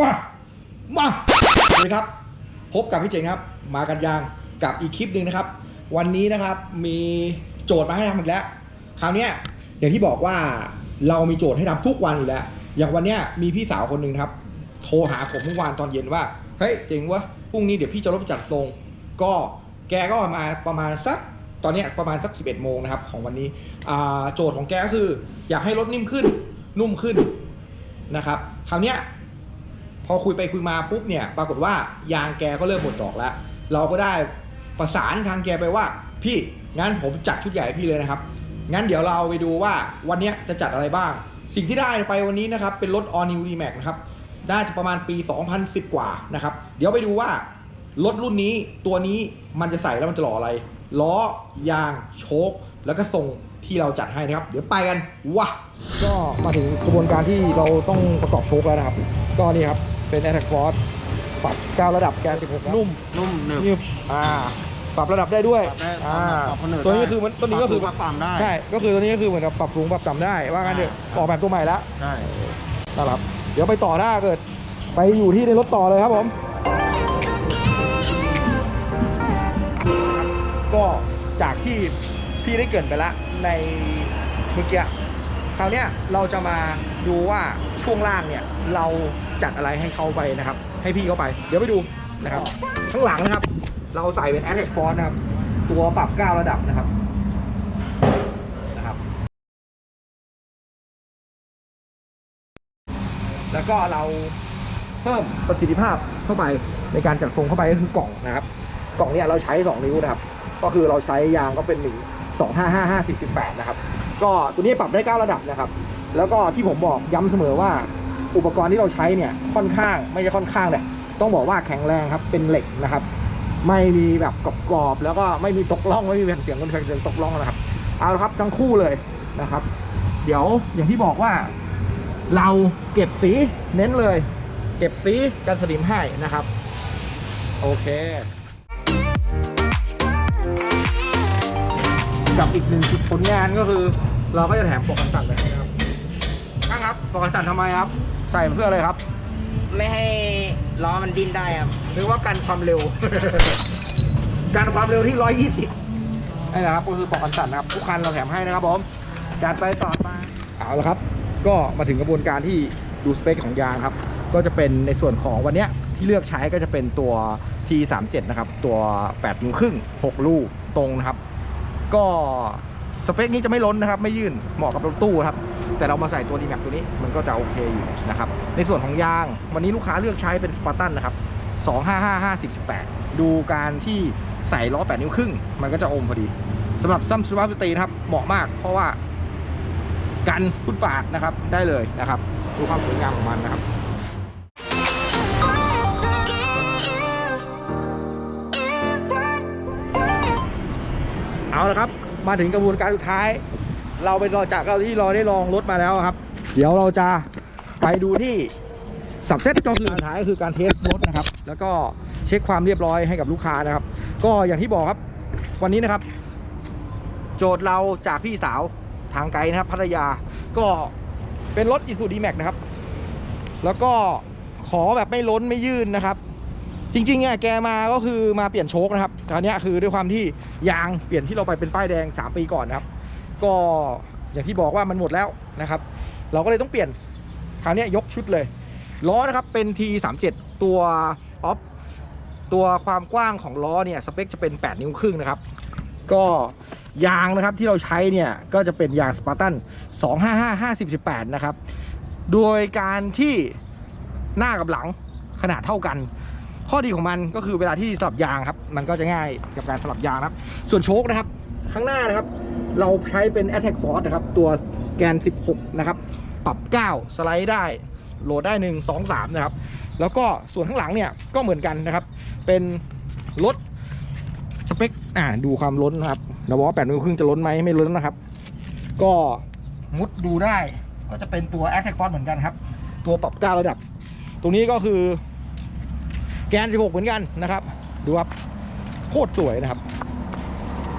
มามาสวัสดีครับ พบกับพี่เจ๋งครับ มากันยางกับอีกคลิปหนึ่งนะครับ วันนี้นะครับมีโจทย์มาให้ทำอีกแล้ว คราวนี้อย่างที่บอกว่าเรามีโจทย์ให้ทำทุกวันอยู่แล้ว อย่างวันนี้มีพี่สาวคนหนึ่งครับ โทรหาผมเมื่อวานตอนเย็นว่า เฮ้ยเจ๋งวะพรุ่งนี้เดี๋ยวพี่จะรถจัดทรง ก็แกก็มาประมาณสักตอนนี้ประมาณสัก 11 โมงนะครับของวันนี้โจทย์ของแกก็คือ อยากให้รถนิ่มขึ้นนุ่มขึ้นนะครับคราวนี้ พอคุยไปคุยมาปุ๊บเนี่ยปรากฏว่ายางแกก็เริ่มหมดดอกแล้ว เราก็ได้ประสานทางแกไปว่า พี่งั้นผมจัดชุดใหญ่ให้พี่เลยนะครับ งั้นเดี๋ยวเราไปดูว่าวันนี้จะจัดอะไรบ้าง สิ่งที่ได้ไปวันนี้นะครับเป็นรถ All New D-Max นะครับน่าจะประมาณปี 2010 กว่านะครับ เดี๋ยวไปดูว่ารถรุ่นนี้ตัวนี้มันจะใส่แล้วมันจะหล่ออะไร ล้อยางโชคแล้วก็ทรงที่เราจัดให้นะครับ เดี๋ยวไปกันว้าก็มาถึงกระบวนการที่เราต้องประกอบโชคแล้วนะครับ ก็นี่ครับ เป็น Attack Force ปรับ9ระดับแกน16นุ่มนุ่มหนึบนี่อ่า ปรับระดับได้ด้วยปรับได้อ่าปรับคนอื่นตัวนี้ได้ก็คือมันตัวนี้ก็คือปรับต่ำได้ ใช่ก็คือตัวนี้ก็คือเหมือนกับปรับสูงปรับต่ำได้ว่างั้นเถอะออกแบบตัวใหม่แล้วใช่ นะครับเดี๋ยวไปต่อหน้าเกิด ไปอยู่ที่ในรถต่อเลยครับผม ก็จากที่พี่ได้เกรินไปแล้วในเมื่อกี้คราวเนี้ยเราจะมาดูว่าช่วงล่างเนี่ย เรา จัดอะไรให้เขาไปนะครับ ให้พี่เขาไป เดี๋ยวไปดูนะครับ ข้างหลังนะครับ เราใส่เป็น a t t a c Force นะครับ ตัวปรับ9ระดับนะครับนะครับ แล้วก็เราเพิ่มประสิทธิภาพเข้าไปในการจัดทรงเข้าไปก็คือกล่องนะครับ กล่องเนี้ยเราใช้ 2 นิ้วนะครับ ก็คือเราใช้ยางก็เป็นหนึ่งสองห้าห้าห้าสิบสิบแปดนะครับ ก็ตัวนี้ปรับได้9ระดับนะครับ แล้วก็ที่ผมบอกย้ำเสมอว่า อุปกรณ์ที่เราใช้เนี่ยค่อนข้างไม่ใช่ค่อนข้างเลยต้องบอกว่าแข็งแรงครับเป็นเหล็กนะครับ ไม่มีแบบกรอบๆแล้วก็ไม่มีตกล่องไม่มีแผ่นเสียงคนแผ่นเสียงตกล่องนะครับเอาละครับทั้งคู่เลยนะครับ เดี๋ยวอย่างที่บอกว่า เราเก็บสีเน้นเลย เก็บสีกันสนิมให้นะครับ โอเค กับอีกหนึ่งจุดผลงานก็คือ เราก็จะแถมปกกันสั่นไปให้นะครับช่างครับปกกันสั่นทำไมครับ ใส่เพื่ออะไรครับ ไม่ให้ล้อมันดิ้นได้ครับหรือว่ากันความเร็ว การความเร็วที่ 120นี่นะครับก็คือปลอกกันสั่นนะครับทุกคันเราแถมให้นะครับผมจัดไปต่อมาเอาละครับ ก็มาถึงกระบวนการที่ดูสเปคของยางครับ ก็จะเป็นในส่วนของวันเนี้ยที่เลือกใช้ก็จะเป็นตัว T37 นะครับ ตัว8นิ้วครึ่ง6ลูกตรงนะครับ ก็สเปคนี้จะไม่ล้นนะครับ ไม่ยื่นเหมาะกับรถตู้ครับ แต่เรามาใส่ตัวดีแม็กตัวนี้มันก็จะโอเคอยู่นะครับ ในส่วนของยาง วันนี้ลูกค้าเลือกใช้เป็นสปาร์ตันนะครับ255 50 18 ดูการที่ใส่ล้อ 8 นิ้วครึ่ง มันก็จะอมพอดีสำหรับซัมซูบาร์สตีนะครับ เหมาะมาก เพราะว่ากันฟุตปาดนะครับได้เลยนะครับ ดูความสวยงามของมันนะครับเอาละครับ มาถึงกระบวนการสุดท้าย เราไปรอจากเราที่เราได้ลองรถมาแล้วครับ เดี๋ยวเราจะไปดูที่สับเซ็ตก็คือสุดท้ายก็คือการเทสรถนะครับ แล้วก็เช็คความเรียบร้อยให้กับลูกค้านะครับ ก็อย่างที่บอกครับ วันนี้นะครับ โจทย์เราจากพี่สาวทางไกลนะครับพัทยาก็เป็นรถอิซูดีแม็กนะครับ แล้วก็ขอแบบไม่ล้นไม่ยื่นนะครับ จริงๆอะแกมาก็คือมาเปลี่ยนโชคนะครับคราวนี้คือด้วยความที่ยางเปลี่ยนที่เราไปเป็นป้ายแดง 3 ปีก่อนนะครับ ก็อย่างที่บอกว่ามันหมดแล้วนะครับ เราก็เลยต้องเปลี่ยนคราวนี้ยกชุดเลยล้อนะครับเป็น T37 ตัวออฟตัวความกว้างของล้อเนี่ยสเปคจะเป็น 8 นิ้วครึ่งนะครับ ก็ยางนะครับที่เราใช้เนี่ยก็จะเป็นยางสปาร์ตัน255 50 18 นะครับ โดยการที่หน้ากับหลังขนาดเท่ากัน ข้อดีของมันก็คือเวลาที่สลับยางครับ มันก็จะง่ายกับการสลับยางนะครับ ส่วนโชคนะครับ ข้างหน้านะครับ เราใช้เป็น Attack Force นะครับ ตัวแกน 16 นะครับ ปรับ 9 สไลด์ได้ โหลดได้ 1 2 3 นะครับ แล้วก็ส่วนข้างหลังเนี่ยก็เหมือนกันนะครับ เป็นรถสเปค อ่า ดูความล้นนะครับเราบอกว่า8นิ้วครึ่งจะล้นไหมไม่ล้นนะครับ ก็มุดดูได้ ก็จะเป็นตัว Attack Force เหมือนกันครับ ตัวปรับ 9 ระดับ ตรงนี้ก็คือแกน 16 เหมือนกันนะครับ ดูครับ โคตรสวยนะครับ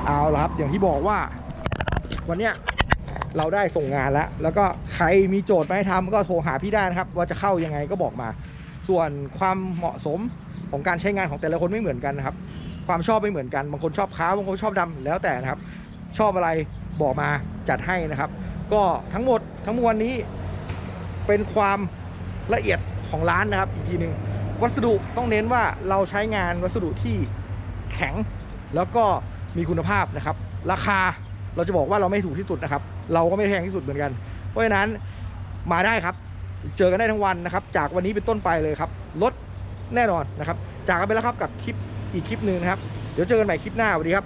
เอาละครับ อย่างที่บอกว่า วันเนี้ยเราได้ส่งงานแล้ว แล้วก็ใครมีโจทย์มาให้ทำก็โทรหาพี่ได้นะครับ ว่าจะเข้ายังไงก็บอกมา ส่วนความเหมาะสมของการใช้งานของแต่ละคนไม่เหมือนกันนะครับ ความชอบไม่เหมือนกัน บางคนชอบขาวบางคนชอบดำแล้วแต่นะครับ ชอบอะไรบอกมาจัดให้นะครับ ก็ทั้งหมดทั้งมวลนี้ เป็นความละเอียดของร้านนะครับอีกทีหนึ่งวัสดุต้องเน้นว่าเราใช้งานวัสดุที่แข็ง แล้วก็มีคุณภาพนะครับ ราคา เราจะบอกว่าเราไม่ถูกที่สุดนะครับ เราก็ไม่แพงที่สุดเหมือนกัน เพราะฉะนั้นมาได้ครับ เจอกันได้ทั้งวันนะครับ จากวันนี้เป็นต้นไปเลยครับลดแน่นอนนะครับ จากกันไปแล้วครับกับคลิปอีกคลิปหนึ่งนะครับ เดี๋ยวเจอกันใหม่คลิปหน้าสวัสดีครับ